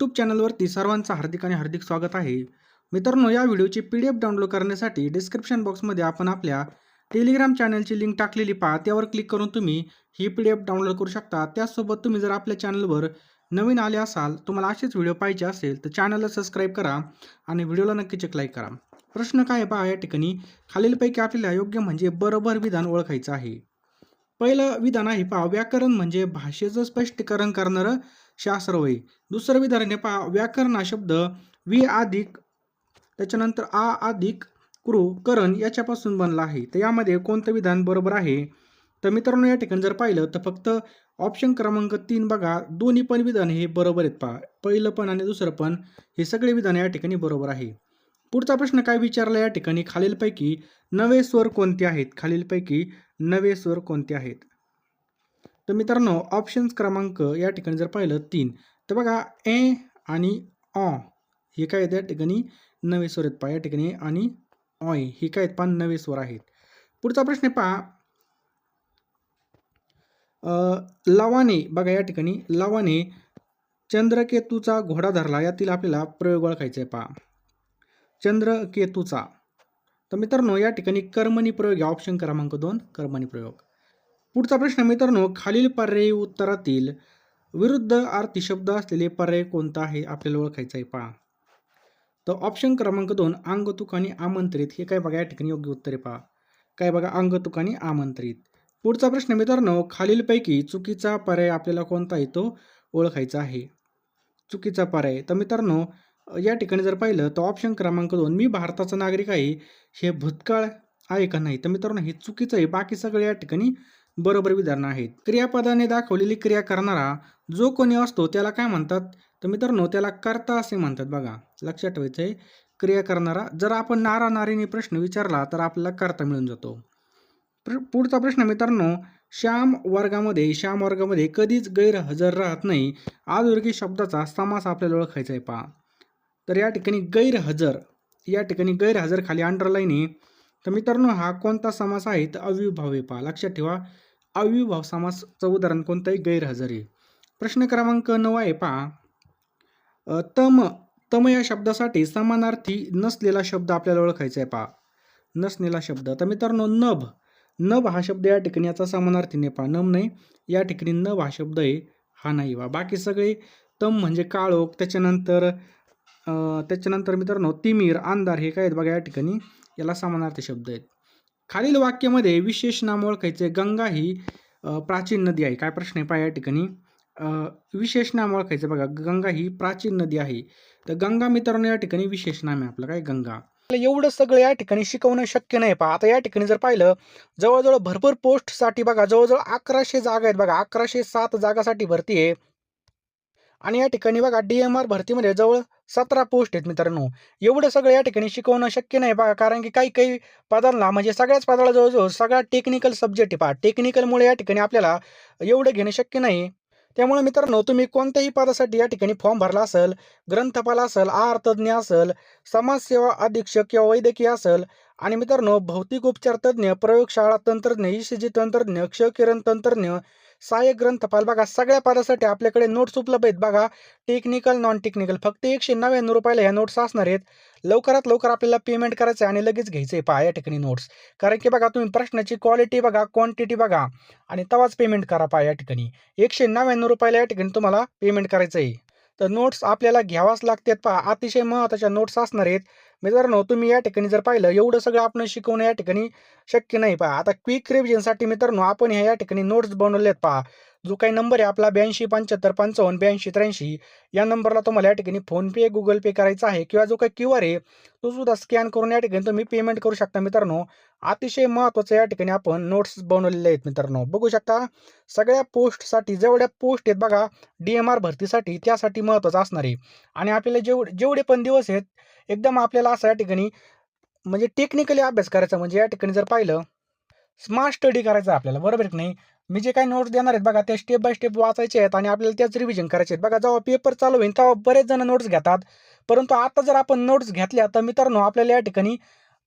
YouTube चॅनलवरती सर्वांचं हार्दिक आणि हार्दिक स्वागत आहे. मित्रांनो या व्हिडिओची पी डी एफ डाउनलोड करण्यासाठी डिस्क्रिप्शन बॉक्समध्ये आपण आपल्या टेलिग्राम चॅनलची लिंक टाकलेली पहा. त्यावर क्लिक करून तुम्ही ही पी डी एफ डाउनलोड करू शकता. त्याचसोबत तुम्ही जर आपल्या चॅनलवर नवीन आले असाल तुम्हाला असेच व्हिडिओ पाहिजे असेल तर चॅनलला सबस्क्राईब करा आणि व्हिडिओला नक्कीच एक लाईक करा. प्रश्न काय पहा या ठिकाणी खालीलपैकी आपल्याला योग्य म्हणजे बरोबर विधान ओळखायचं आहे. पहिलं विधान आहे पहा व्याकरण म्हणजे भाषेचं स्पष्टीकरण करणारं शास्त्र होय दुसरं विधान हे पहा व्याकरण हा शब्द वि अधिक त्याच्यानंतर आ अधिक कृ करण याच्यापासून बनला आहे. तर यामध्ये कोणतं विधान बरोबर आहे? तर मित्रांनो या ठिकाणी जर पाहिलं तर फक्त ऑप्शन क्रमांक तीन बघा. दोन्ही पण विधान हे बरोबर आहेत पहा. पहिलं पण आणि दुसरं पण हे सगळे विधान या ठिकाणी बरोबर आहे. पुढचा प्रश्न काय विचारला या ठिकाणी? खालीलपैकी नवे स्वर कोणते आहेत? खालीलपैकी नवे स्वर कोणते आहेत? तर मित्रांनो ऑप्शन्स क्रमांक या ठिकाणी जर पाहिलं तीन. तर बघा ए आणि ऑ हे काय आहेत या ठिकाणी? नवे स्वर आहेत पहा या ठिकाणी. आणि ऑय हे काय आहेत पहा नवे स्वर आहेत. पुढचा प्रश्न आहे पहा. लवाने बघा या ठिकाणी. लवाने चंद्रकेतूचा घोडा धरला यातील आपल्याला प्रयोग ओळखायचा आहे पहा. चंद्रकेतूचा. तर मित्रांनो या ठिकाणी कर्मणी प्रयोग या ऑप्शन क्रमांक दोन कर्मणी प्रयोग. पुढचा प्रश्न मित्रांनो खालील पर्यायी उत्तरातील विरुद्ध अर्थी शब्द असलेले पर्याय कोणता आहे? आपल्याला ओळखायचा आहे पहा. तर ऑप्शन क्रमांक दोन अंगतुक आणि आमंत्रित. हे काय बघा या ठिकाणी योग्य उत्तरे पहा. काय बघा अंगतुक आणि आमंत्रित. पुढचा प्रश्न मित्रांनो खालीलपैकी चुकीचा पर्याय आपल्याला कोणता आहे तो ओळखायचा आहे. चुकीचा पर्याय. तर मित्रांनो या ठिकाणी जर पाहिलं तर ऑप्शन क्रमांक दोन मी भारताचा नागरिक आहे हे भूतकाळ आहे का नाही? तर मित्रांनो हे चुकीचं आहे. बाकी सगळे या ठिकाणी बरोबर विधान आहेत. क्रियापदाने दाखवलेली क्रिया करणारा जो कोणी असतो त्याला काय म्हणतात? तर मित्रांनो त्याला कर्ता असे म्हणतात बघा. लक्षात ठेवायचं आहे क्रिया करणारा जर आपण नारा नारीने प्रश्न विचारला तर आपल्याला कर्ता मिळून जातो. प्र- पुढचा प्रश्न मित्रांनो श्याम वर्गामध्ये श्याम वर्गामध्ये कधीच गैरहजर राहत नाही. अधोरेखित शब्दाचा समास आपल्याला ओळखायचा आहे पहा. तर या ठिकाणी गैरहजर या ठिकाणी गैरहजर खाली अंडरलाईन आहे. तर मित्रांनो हा कोणता समास आहे? तर अविभाव आहे पहा. लक्षात ठेवा. अविभाव समासचं उदाहरण कोणतं आहे. प्रश्न क्रमांक नऊ आहे पहा. तम तम या शब्दासाठी समानार्थी नसलेला शब्द आपल्याला ओळखायचा आहे पहा. नसलेला शब्द. तर मित्रांनो नभ. नभ हा शब्द या ठिकाणी याचा समानार्थी नाही पहा. नम नाही या ठिकाणी नभ हा शब्द आहे हा नाही वा बाकी सगळे तम म्हणजे काळोख त्याच्यानंतर त्याच्यानंतर मित्रांनो तिमीर अंधार हे काय आहेत बघा या ठिकाणी याला समानार्थी शब्द आहेत. खालील वाक्यामध्ये विशेष नाम ओळखायचे गंगा ही प्राचीन नदी आहे. काय प्रश्न आहे पहा या ठिकाणी? विशेष नाम ओळखायचं बघा. गंगा ही प्राचीन नदी आहे. तर गंगा मित्रांनो या ठिकाणी विशेष नाम आहे आपलं. काय गंगा? एवढं सगळं या ठिकाणी शिकवणं शक्य नाही पहा. आता या ठिकाणी जर पाहिलं जवळजवळ भरपूर पोस्टसाठी बघा जवळजवळ अकराशे जागा आहेत बघा. अकराशे सात जागासाठी भरती आहे. आणि या ठिकाणी बघा डी एम आर भरतीमध्ये जवळ सतरा पोस्ट आहेत मित्रांनो. एवढं सगळं या ठिकाणी शिकवणं शक्य नाही बघा कारण की काही काही पदांना म्हणजे सगळ्याच पदाला जवळजवळ सगळा टेक्निकल सब्जेक्ट आहे पहा. टेक्निकलमुळे या ठिकाणी आपल्याला एवढं घेणं शक्य नाही. त्यामुळे मित्रांनो तुम्ही कोणत्याही पदासाठी या ठिकाणी फॉर्म भरला असेल ग्रंथपाल असेल आरतज्ञ असेल समाजसेवा अधीक्षक किंवा वैद्यकीय असेल आणि मित्रांनो भौतिक उपचार तज्ज्ञ प्रयोगशाळा तंत्रज्ञ ई सी जी तंत्रज्ञ क्षकिरण तंत्रज्ञ सहाय्यक ग्रंथपाल. बघा सगळ्या पदासाठी आपल्याकडे नोट्स उपलब्ध आहेत. बघा टेक्निकल नॉन टेक्निकल फक्त एकशे नव्याण्णव रुपयाला ह्या नोट्स असणार आहेत. लवकरात लवकर आपल्याला पेमेंट करायचं आहे आणि लगेच घ्यायचं आहे पहा या ठिकाणी नोट्स कारण की बघा तुम्ही प्रश्नाची क्वालिटी बघा क्वांटिटी बघा आणि तवाच पेमेंट करा पहा या ठिकाणी एकशे नव्याण्णव रुपयाला या ठिकाणी तुम्हाला पेमेंट करायचं आहे. तर नोट्स आपल्याला घ्यावाच लागतात पहा. अतिशय महत्त्वाच्या नोट्स असणार आहेत. मित्रांनो तुम्ही या ठिकाणी जर पाहिलं एवढं सगळं आपण शिकवणं या ठिकाणी शक्य नाही पहा. आता क्विक रिव्हिजनसाठी मित्रांनो आपण ह्या या ठिकाणी नोट्स बनवले आहेत पहा. जो काही नंबर आहे आपला ब्याऐंशी पंच्याहत्तर पंचावन्न ब्याऐंशी त्र्याऐंशी या नंबरला तुम्हाला या ठिकाणी फोनपे गुगल पे करायचा आहे किंवा जो काही क्यू आर आहे तो सुद्धा स्कॅन करून या ठिकाणी तुम्ही पेमेंट करू शकता मित्रांनो. अतिशय महत्त्वाचं या ठिकाणी आपण नोट्स बनवलेले आहेत मित्रांनो. बघू शकता सगळ्या पोस्टसाठी जेवढ्या पोस्ट आहेत बघा डी एम आर भरतीसाठी त्यासाठी महत्त्वाचं असणार आहे. आणि आपल्याला जेवढे जेवढे पण दिवस आहेत एकदम आपल्याला असं या ठिकाणी म्हणजे टेक्निकली अभ्यास करायचा म्हणजे या ठिकाणी जर पाहिलं स्मार्ट स्टडी करायचा आपल्याला बरोबर की नाही? मी जे काही नोट्स देणार आहेत बघा त्या स्टेप बाय स्टेप वाचायचे आहेत आणि आपल्याला त्याच रिव्हिजन करायचे आहेत. बघा जेव्हा पेपर चालू होईल तेव्हा बरेच जण नोट्स घेतात. परंतु आता जर आपण नोट्स घेतल्या तर मित्रांनो आपल्याला या ठिकाणी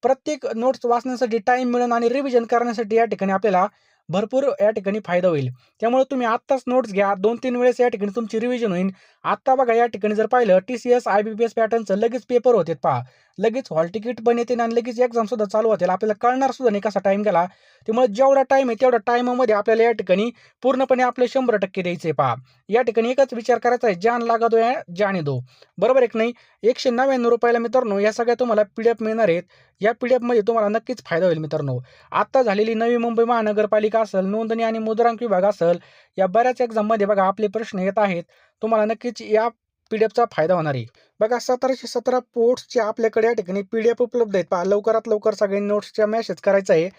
प्रत्येक नोट्स वाचण्यासाठी टाईम मिळून आणि रिव्हिजन करण्यासाठी या ठिकाणी आपल्याला भरपूर या ठिकाणी फायदा होईल. त्यामुळे तुम्ही आत्ताच नोट्स घ्या. दोन तीन वेळेस या ठिकाणी तुमची रिव्हिजन होईल. आत्ता बघा या ठिकाणी जर पाहिलं T C S I B P S पॅटर्नचं लगेच पेपर होते पहा. लगेच हॉल तिकीट पण येते आणि लगेच एक्झाम सुद्धा चालू होतील आपल्याला कळणार सुद्धा नाही कसा टाईम गेला. त्यामुळे जेवढा टाईम आहे तेवढ्या टायमामध्ये आपल्याला या ठिकाणी पूर्णपणे आपले शंभर टक्के द्यायचे पहा. या ठिकाणी एकच विचार करायचा आहे जान लागा दो या जाने दो बरोबर एक नाही? एकशे नव्याण्णव रुपयाला मित्रांनो या सगळ्या तुम्हाला पी डी एफ मिळणार आहेत. या पी डी एफमध्ये तुम्हाला नक्कीच फायदा होईल मित्रांनो. आत्ता झालेली नवी मुंबई महानगरपालिका असेल नोंदणी आणि मुद्रांक विभाग असेल या बऱ्याच एक्झाममध्ये बघा आपले प्रश्न येत आहेत. तुम्हाला नक्कीच या पी डी एफचा फायदा होणार आहे. बघा सतराशे सतरा पोर्ट्सचे आपल्याकडे या ठिकाणी पी डी एफ उपलब्ध आहेत. पहा लवकरात लवकर सगळे नोट्सच्या मॅसेज करायचा आहे.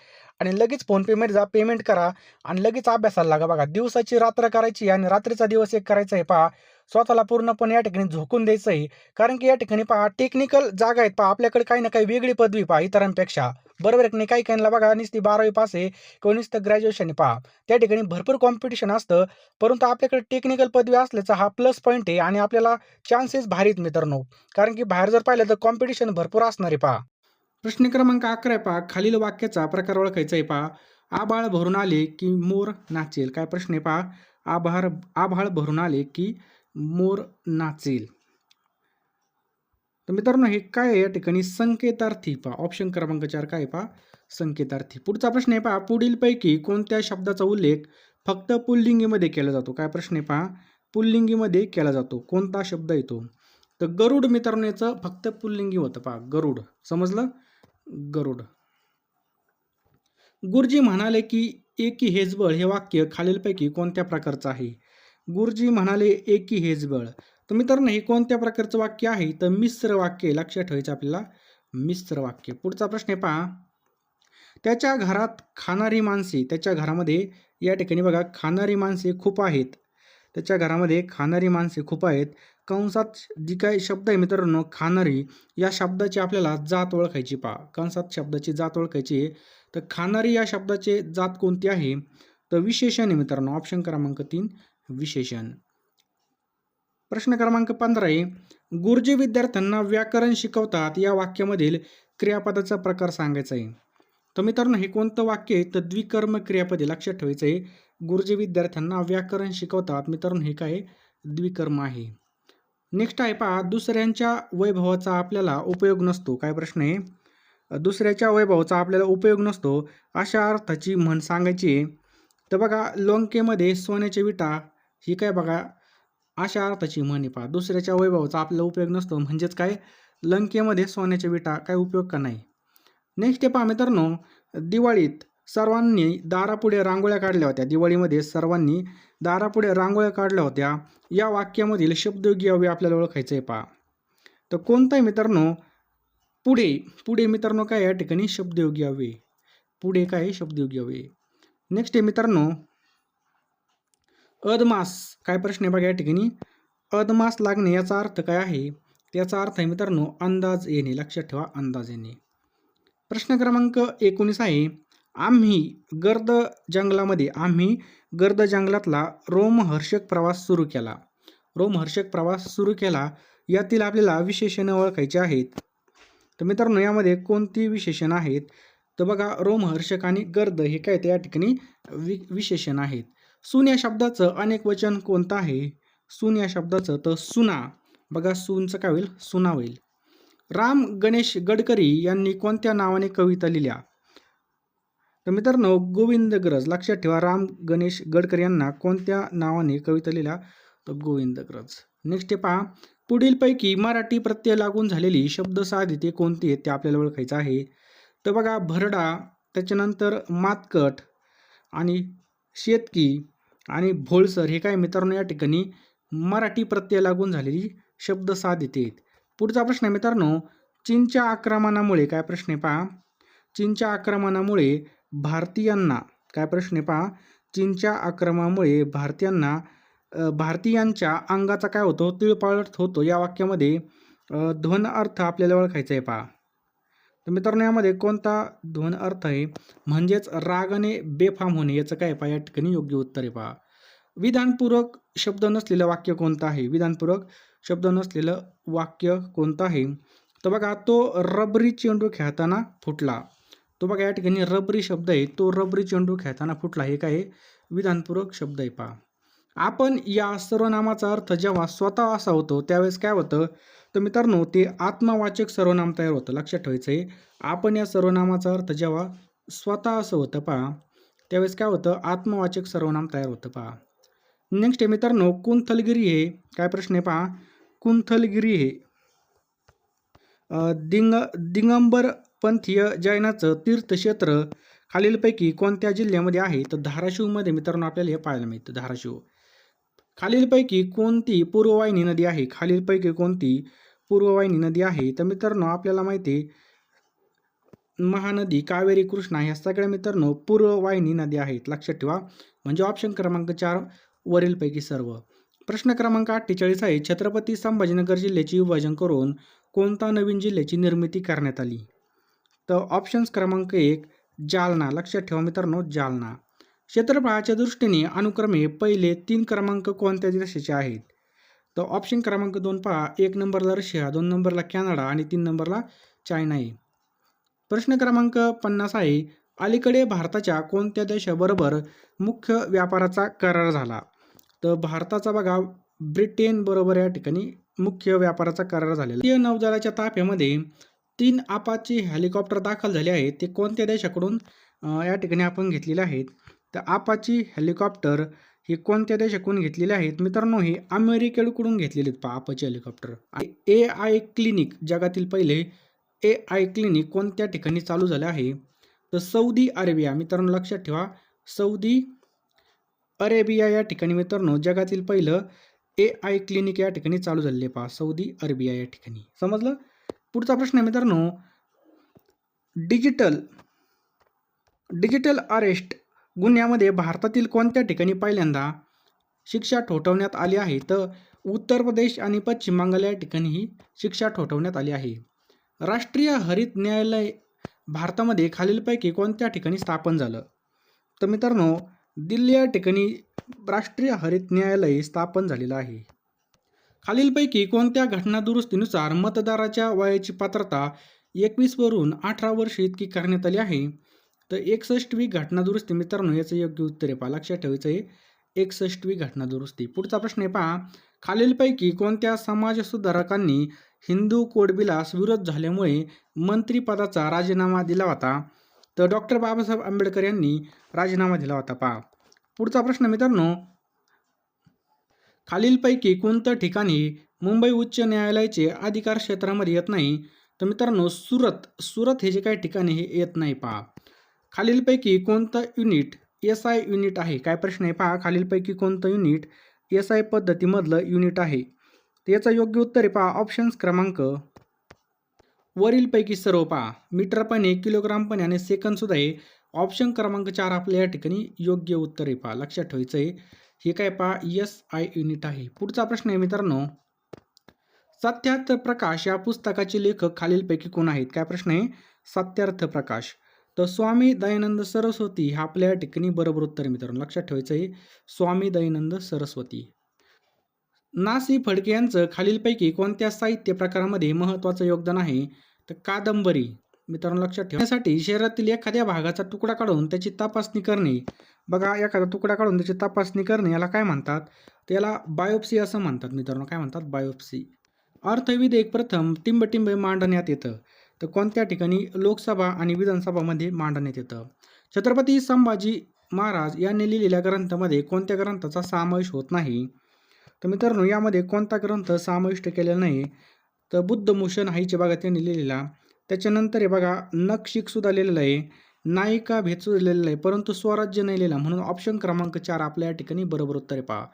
आणि लगेच फोनपेमध्ये जा पेमेंट करा. आणि लगेच अभ्यासाला लागा. बघा दिवसाची रात्र करायची आणि रात्रीचा दिवस एक करायचा आहे. पहा स्वतःला पूर्णपणे या ठिकाणी झोकून द्यायचं आहे कारण की या ठिकाणी पहा टेक्निकल जागा आहेत. पहा आपल्याकडे काही ना काही वेगळी पदवी पहा इतरांपेक्षा. बरोबर आहे की नाही? काही काहींना बघा नुसती बारावी पास आहे किंवा नुसतं ग्रॅज्युएशन पहा त्या ठिकाणी भरपूर कॉम्पिटिशन असतं. परंतु आपल्याकडे टेक्निकल पदवी असल्याचा हा प्लस पॉईंट आहे आणि आपल्याला चान्सेस भारीत मित्रांनो. कारण की बाहेर जर पाहिलं तर कॉम्पिटिशन भरपूर असणार आहे पहा. प्रश्न क्रमांक अकरा आहे पहा. खालील वाक्याचा प्रकार ओळखायचा आहे पहा. आभाळ भरून आले की मोर नाचेल. काय प्रश्न आहे पहा? आभाळ आभाळ भरून आले की मोर नाचेल. तर मित्रांनो हे काय आहे? या ठिकाणी संकेतार्थी पहा. ऑप्शन क्रमांक चार काय पहा? संकेतार्थी. पुढचा प्रश्न आहे पहा. पुढीलपैकी कोणत्या शब्दाचा उल्लेख फक्त पुल्लिंगीमध्ये केला जातो? काय प्रश्न आहे पहा? पुल्लिंगीमध्ये केला जातो. कोणता शब्द येतो तर गरुड मित्रांनो याचं फक्त पुल्लिंगी होतं पहा. गरुड. समजलं? गरुड. गुरुजी म्हणाले की एकी हेजबळ हे वाक्य खालीलपैकी कोणत्या प्रकारचं आहे? गुरुजी म्हणाले एकी हेजबळ तर मित्रांनो हे कोणत्या प्रकारचं वाक्य आहे? तर मिश्र वाक्य लक्षात ठेवायचं आपल्याला. मिश्र वाक्य. पुढचा प्रश्न आहे पहा. त्याच्या घरात खाणारी माणसे त्याच्या घरामध्ये या ठिकाणी बघा खाणारी माणसे खूप आहेत. त्याच्या घरामध्ये खाणारी माणसे खूप आहेत. कंसात जी काही शब्द आहे मित्रांनो खाणारी या शब्दाची आपल्याला जात ओळखायची पहा. कंसात शब्दाची जात ओळखायची आहे. तर खाणारी या शब्दाचे जात कोणती आहे? तर विशेषण आहे मित्रांनो ऑप्शन क्रमांक तीन. विशेषण. प्रश्न क्रमांक पंधरा आहे गुरुजी विद्यार्थ्यांना व्याकरण शिकवतात या वाक्यामधील क्रियापदाचा प्रकार सांगायचा आहे. तर मित्रांनो हे कोणतं वाक्य आहे? तर द्विकर्म क्रियापदे लक्षात ठेवायचं आहे. गुरुजी विद्यार्थ्यांना व्याकरण शिकवतात. मित्रांनो हे काय द्विकर्म आहे. नेक्स्ट आहे पहा दुसऱ्यांच्या वैभवाचा आपल्याला उपयोग नसतो. काय प्रश्न आहे? दुसऱ्याच्या वैभवाचा आपल्याला उपयोग नसतो अशा अर्थाची म्हण सांगायची आहे. तर बघा लोंकेमध्ये सोन्याच्या विटा ही काय बघा अशा अर्थाची म्हणी पहा. दुसऱ्याच्या वैभवाचा आपल्याला उपयोग नसतो. म्हणजेच काय? लंकेमध्ये सोन्याच्या विटा काय उपयोग का नाही? नेक्स्ट आहे पहा मित्रांनो दिवाळीत सर्वांनी दारापुढे रांगोळ्या काढल्या होत्या. दिवाळीमध्ये सर्वांनी दारापुढे रांगोळ्या काढल्या होत्या. या वाक्यामधील शब्दयोगी अवयव आपल्याला ओळखायचं आहे पहा. तर कोणताही मित्रांनो पुढे पुढे मित्रांनो काय या ठिकाणी शब्दयोगी अव्यय पुढे काय शब्दयोगी अव्यय नेक्स्ट आहे मित्रांनो अदमास. काय प्रश्न आहे बघा या ठिकाणी? अदमास लागणे याचा अर्थ काय आहे? त्याचा अर्थ आहे मित्रांनो अंदाज येणे. लक्षात ठेवा अंदाज येणे. प्रश्न क्रमांक एकोणीस आहे. आम्ही गर्द जंगलामध्ये आम्ही गर्द जंगलातला रोमहर्षक प्रवास सुरू केला. रोमहर्षक प्रवास सुरू केला यातील आपल्याला विशेषणं ओळखायची आहेत. तर मित्रांनो यामध्ये कोणती विशेषणं आहेत? तर बघा रोमहर्षक आणि गर्द हे काय ते या ठिकाणी वि विशेषण आहेत. सून या शब्दाचं अनेक वचन कोणतं आहे? सून या शब्दाचं तर सुना. बघा सूनचं काय होईल? सुना होईल. राम गणेश गडकरी यांनी कोणत्या नावाने कविता लिहिल्या? तर मित्रांनो गोविंदग्रज लक्षात ठेवा राम गणेश गडकरी यांना कोणत्या नावाने कविता लिहिल्या? तर गोविंदग्रज नेक्स्ट पहा. पुढीलपैकी मराठी प्रत्यय लागून झालेली शब्द साधिते कोणती आहेत ते आपल्याला ओळखायचं आहे. तर बघा भरडा त्याच्यानंतर मातकट आणि शेतकी आणि भोळसर हे काय मित्रांनो या ठिकाणी मराठी प्रत्यय लागून झालेली शब्द साध येते. पुढचा प्रश्न आहे मित्रांनो चीनच्या आक्रमणामुळे काय प्रश्न आहे पहा. चीनच्या आक्रमणामुळे भारतीयांना काय प्रश्न आहे पहा. चीनच्या आक्रमणामुळे भारतीयांना भारतीयांच्या अंगाचा काय होतो? तिळपाळट होतो या वाक्यामध्ये ध्वन अर्थ आपल्याला ओळखायचा आहे पहा. तर मित्रांनो यामध्ये कोणता ध्वन अर्थ आहे? म्हणजेच रागाने बेफाम होणे याचं काय पहा या ठिकाणी योग्य उत्तर आहे पहा. विधानपूर्वक शब्द नसलेलं वाक्य कोणतं आहे? विधानपूर्वक शब्द नसलेलं वाक्य कोणतं आहे? तर बघा तो रबरी चेंडू खेळताना फुटला. तो बघा या ठिकाणी रबरी शब्द आहे. तो रबरी चेंडू खेळताना फुटला हे काय आहे? विधानपूर्वक शब्द आहे पहा. आपण या सर्वनामाचा अर्थ जेव्हा स्वतः असा होतो त्यावेळेस काय होतं? तर मित्रांनो ते आत्मवाचक सर्वनाम तयार होतं. लक्षात ठेवायचं आहे आपण या सर्वनामाचा अर्थ जेव्हा स्वतः असं होतं पहा. त्यावेळेस काय होतं? आत्मवाचक सर्वनाम तयार होतं पहा. नेक्स्ट आहे मित्रांनो कुंथलगिरी हे. काय प्रश्न आहे पहा. कुंथलगिरी हे. दिंग दिगंबर पंथीय जैनाचं तीर्थक्षेत्र खालीलपैकी कोणत्या जिल्ह्यामध्ये आहे? तर धाराशिवमध्ये मित्रांनो आपल्याला हे पाहायला मिळतं. धाराशिव. खालीलपैकी कोणती पूर्ववाहिनी नदी आहे? खालीलपैकी कोणती पूर्ववाहिनी नदी आहे? तर मित्रांनो आपल्याला माहिती आहे महानदी कावेरी कृष्णा ह्या सगळ्या मित्रांनो पूर्ववाहिनी नदी आहेत. लक्षात ठेवा. म्हणजे ऑप्शन क्रमांक चार वरीलपैकी सर्व. प्रश्न क्रमांक अठ्ठेचाळीस आहे छत्रपती संभाजीनगर जिल्ह्याचे विभाजन करून कोणता नवीन जिल्ह्याची निर्मिती करण्यात आली? तर ऑप्शन्स क्रमांक एक जालना. लक्षात ठेवा मित्रांनो जालना. क्षेत्रफळाच्या दृष्टीने अनुक्रमे पहिले तीन क्रमांक कोणत्या देशाचे आहेत? तर ऑप्शन क्रमांक दोन पहा. एक नंबरला रशिया दोन नंबरला कॅनडा आणि तीन नंबरला चायना आहे. प्रश्न क्रमांक पन्नास आहे. अलीकडे भारताच्या कोणत्या देशाबरोबर मुख्य व्यापाराचा करार झाला? तर भारताचा बघा ब्रिटन बरोबर या ठिकाणी मुख्य व्यापाराचा करार झालेला भारतीय नौदलाच्या ताफ्यामध्ये तीन आपाचे हेलिकॉप्टर दाखल झाले आहेत. ते कोणत्या देशाकडून या ठिकाणी आपण घेतलेले आहेत? तर आपाची हेलिकॉप्टर हे कोणत्या देशाकडून घेतलेले आहेत? मित्रांनो हे अमेरिकेकडून घेतलेले आहेत पहा Apache helicopter. A I clinic जगातील पहिले ए आय क्लिनिक कोणत्या ठिकाणी चालू झालं आहे? तर सौदी अरेबिया मित्रांनो लक्षात ठेवा सौदी अरेबिया या ठिकाणी मित्रांनो जगातील पहिलं ए आय क्लिनिक या ठिकाणी चालू झालेले पहा सौदी अरेबिया या ठिकाणी. समजलं? पुढचा प्रश्न आहे मित्रांनो डिजिटल डिजिटल अरेस्ट गुन्ह्यामध्ये भारतातील कोणत्या ठिकाणी पहिल्यांदा शिक्षा ठोठवण्यात आली आहे? तर उत्तर प्रदेश आणि पश्चिम बंगाल या ठिकाणी ही शिक्षा ठोठवण्यात आली आहे. राष्ट्रीय हरित न्यायालय भारतामध्ये खालीलपैकी कोणत्या ठिकाणी स्थापन झालं? तर मित्रांनो दिल्ली या ठिकाणी राष्ट्रीय हरित न्यायालय स्थापन झालेलं आहे. खालीलपैकी कोणत्या घटना दुरुस्तीनुसार मतदाराच्या वयाची पात्रता एकवीसवरून अठरा वर्ष इतकी करण्यात आली आहे? तर एकसष्टवी घटना दुरुस्ती मित्रांनो याचं योग्य उत्तर आहे. पहा लक्षात ठेवायचं आहे. एकसष्टवी घटना दुरुस्ती पुढचा प्रश्न आहे पहा. खालीलपैकी कोणत्या समाज सुधारकांनी हिंदू कोडबिलास विरोध झाल्यामुळे मंत्रिपदाचा राजीनामा दिला होता? तर डॉक्टर बाबासाहेब आंबेडकर यांनी राजीनामा दिला होता पहा. पुढचा प्रश्न मित्रांनो. खालीलपैकी कोणत्या ठिकाणी मुंबई उच्च न्यायालयाचे अधिकार क्षेत्रामध्ये येत नाही? तर मित्रांनो सुरत. सुरत हे जे काही ठिकाणी हे येत नाही पहा. खालीलपैकी कोणतं युनिट एस आय युनिट आहे? काय प्रश्न आहे? पहा खालीलपैकी कोणतं युनिट एस आय पद्धतीमधलं युनिट आहे? तर याचं योग्य उत्तर आहे पहा ऑप्शन्स क्रमांक. वरीलपैकी सर्व पहा मीटर पणे किलोग्राम पण आणि सेकंदसुद्धा आहे. ऑप्शन क्रमांक चार आपल्या या ठिकाणी योग्य उत्तर आहे पहा लक्षात ठेवायचं आहे. हे काय पहा एस आय युनिट आहे. पुढचा प्रश्न आहे मित्रांनो. सत्यार्थ प्रकाश या पुस्तकाचे लेखक खालीलपैकी कोण आहेत? काय प्रश्न आहे? सत्यार्थ प्रकाश. तर स्वामी दयानंद सरस्वती हा आपल्या या ठिकाणी बरोबर उत्तर मित्रांनो. लक्षात ठेवायचं आहे स्वामी दयानंद सरस्वती. नासी फडके यांचं खालीलपैकी कोणत्या साहित्य प्रकारामध्ये महत्त्वाचं योगदान आहे? तर कादंबरी. मित्रांनो लक्षात ठेवण्यासाठी शरीरातील एखाद्या भागाचा तुकडा काढून त्याची तपासणी करणे. बघा एखादा तुकडा काढून त्याची तपासणी करणे याला काय म्हणतात? त्याला बायोप्सी असं म्हणतात मित्रांनो. काय म्हणतात? बायोप्सी. अर्थविधेयक प्रथम टिंबटिंब मांडण्यात येतं. तर कोणत्या ठिकाणी लोकसभा आणि विधानसभामध्ये मांडण्यात येतं? छत्रपती संभाजी महाराज यांनी लिहिलेल्या ग्रंथामध्ये कोणत्या ग्रंथाचा समावेश होत नाही? तर मित्रांनो यामध्ये कोणता ग्रंथ समाविष्ट केलेला नाही? तर बुद्धभूषण हाईचे बघा त्यांनी लिहिलेला. त्याच्यानंतर हे बघा नक्षिक सुद्धा लिहिलेलं आहे नायिका भेद सुद्धा लिहिलेलं आहे परंतु स्वराज्य नाही लिहिला म्हणून ऑप्शन क्रमांक चार आपल्या या ठिकाणी बरोबर उत्तर पहा.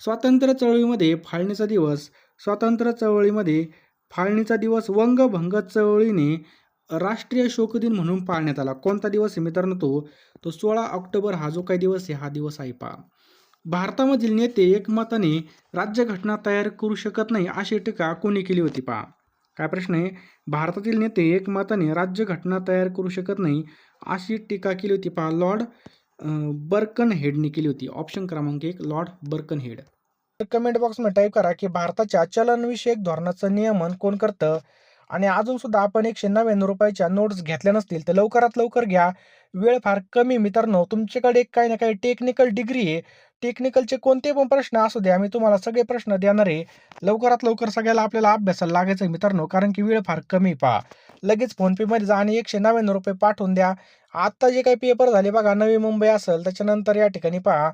स्वातंत्र्य चळवळीमध्ये फाळणीचा दिवस स्वातंत्र्य चळवळीमध्ये फाळणीचा दिवस वंगभंग चळवळीने राष्ट्रीय शोक दिन म्हणून पाळण्यात आला. कोणता दिवस आहे मित्रांनो तो? तो सोळा ऑक्टोबर. हा जो काही दिवस आहे हा दिवस आहे पहा. भारतामधील नेते एकमताने राज्यघटना तयार करू शकत नाही अशी टीका कोणी केली होती पहा. काय प्रश्न आहे? भारतातील नेते एकमताने राज्यघटना तयार करू शकत नाही अशी टीका केली होती पहा. लॉर्ड बर्कन हेडने केली होती. ऑप्शन क्रमांक एक लॉर्ड बर्कन हेड कमेंट बॉक्समध्ये टाईप करा की भारताच्या चलनविषयक धोरणाचं नियमन कोण करतं? आणि अजूनसुद्धा आपण एकशे नव्याण्णव रुपयाच्या नोट्स घेतल्या नसतील तर लवकरात लवकर घ्या. वेळ फार कमी मित्रांनो तुमच्याकडे काही ना काही टेक्निकल डिग्री आहे. टेक्निकलचे कोणते पण प्रश्न असू द्या मी तुम्हाला सगळे प्रश्न देणार आहे. लवकरात लवकर सगळ्याला आपल्याला अभ्यासाला लागायचं आहे मित्रांनो कारण की वेळ फार कमी पहा. लगेच फोनपेमध्ये जा आणि एकशे नव्याण्णव रुपये पाठवून द्या. आत्ता जे काही पेपर झाले बघा नवी मुंबई असेल त्याच्यानंतर या ठिकाणी पहा.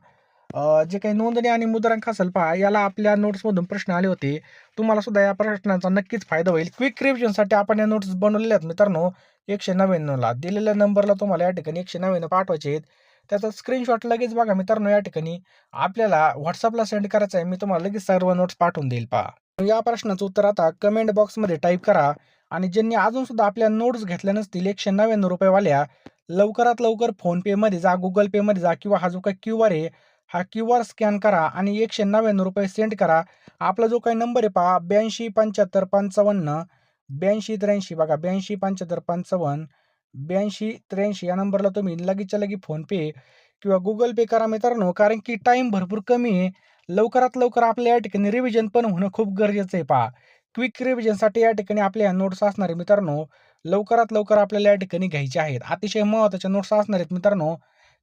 जे काही नोंदणी आणि मुद्रांक असेल पहा याला आपल्या नोट्समधून प्रश्न आले होते. तुम्हाला सुद्धा या प्रश्नांचा नक्कीच फायदा होईल. क्विक रिव्हिजनसाठी आपण या नोट्स बनवलेल्या आहेत मित्रांनो. एकशे नव्याण्णवला दिलेल्या नंबरला तुम्हाला या ठिकाणी एकशे नव्याण्णव पाठवायचे आहेत. त्याचा स्क्रीनशॉट लगेच बघा मित्रांनो या ठिकाणी. आपल्याला व्हॉट्सअपला सेंड करायचं आहे. मी तुम्हाला लगेच सर्व नोट्स पाठवून देईल. पहा. या प्रश्नाचं उत्तर आता कमेंट बॉक्समध्ये टाईप करा. आणि ज्यांनी अजून सुद्धा आपल्या नोट्स घेतल्या नसतील एकशे नव्याण्णव रुपयेवाल्या लवकरात लवकर फोनपेमध्ये जा गुगल पेमध्ये जा किंवा हा जो काही क्यू आर आहे हा क्यू आर स्कॅन करा आणि एकशे नव्याण्णव रुपये सेंड करा. आपला जो काही नंबर आहे पहा ब्याऐंशी पंच्याहत्तर पंचावन्न ब्याऐंशी त्र्याऐंशी बघा ब्याऐंशी पंच्याहत्तर पंचावन्न ब्याऐंशी त्र्याऐंशी या नंबरला तुम्ही लगेचच्या लगे फोनपे किंवा गुगल पे करा मित्रांनो कारण की टाईम भरपूर कमी आहे. लवकरात लवकर आपल्या या ठिकाणी रिव्हिजन पण होणं खूप गरजेचं आहे पहा. क्विक रिव्हिजनसाठी या ठिकाणी आपल्या नोट्स असणार आहे मित्रांनो लवकरात लवकर आपल्याला या ठिकाणी घ्यायचे आहेत. अतिशय महत्त्वाच्या नोट्स असणार आहेत मित्रांनो.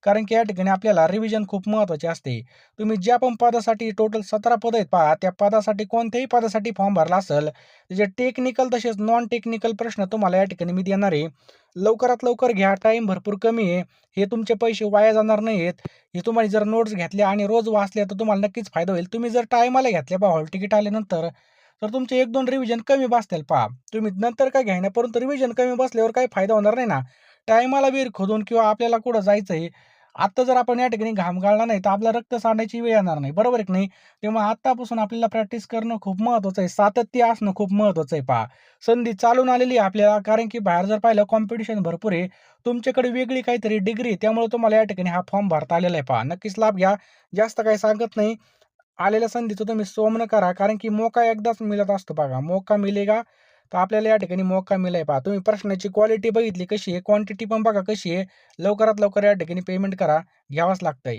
कारण की या ठिकाणी आपल्याला रिव्हिजन खूप महत्त्वाचे असते. तुम्ही ज्या पण पदासाठी टोटल सतरा पद आहेत पहा त्या पदासाठी कोणत्याही पदासाठी फॉर्म भरला असेल त्याचे टेक्निकल तसेच नॉन टेक्निकल प्रश्न तुम्हाला या ठिकाणी मी देणार आहे. लवकरात लवकर घ्या टाईम भरपूर कमी आहे. हे तुमचे पैसे वाया जाणार नाही आहेत हे तुम्हाला जर नोट्स घेतल्या आणि रोज वाचल्या तर तुम्हाला नक्कीच फायदा होईल. तुम्ही जर टायमाला घेतल्या पहा हॉल तिकीट आल्यानंतर तर तुमचे एक दोन रिव्हिजन कमी बसतील पहा. तुम्ही नंतर काय घ्यायना परंतु रिव्हिजन कमी बसल्यावर काही फायदा होणार नाही ना. टायमाला विहीर खोदून किंवा आपल्याला कुठं जायचं आहे आत्ता जर आपण या ठिकाणी घाम गाळला नाही तर आपला रक्त सांडायची वेळ येणार नाही. बरोबर एक की नाही? तेव्हा आत्तापासून आपल्याला प्रॅक्टिस करणं खूप महत्त्वाचं आहे. सातत्य असणं खूप महत्त्वाचं आहे पहा. संधी चालून आलेली आहे आपल्याला कारण की बाहेर जर पाहिलं कॉम्पिटिशन भरपूर आहे. तुमच्याकडे वेगळी काहीतरी डिग्री त्यामुळे तुम्हाला या ठिकाणी हा फॉर्म भरता आलेला आहे पहा. नक्कीच लाभ घ्या. जास्त काही सांगत नाही. आलेल्या संधीचं तुम्ही सोमनं करा कारण की मोका एकदाच मिळत असतो बघा. मोका मिलेगा तर आपल्याला या ठिकाणी मोका मिळाय पहा. तुम्ही प्रश्नाची क्वालिटी बघितली कशी आहे? क्वांटिटी पण बघा कशी आहे. लवकरात लवकर या ठिकाणी पेमेंट करा. घ्यावंच लागतंय.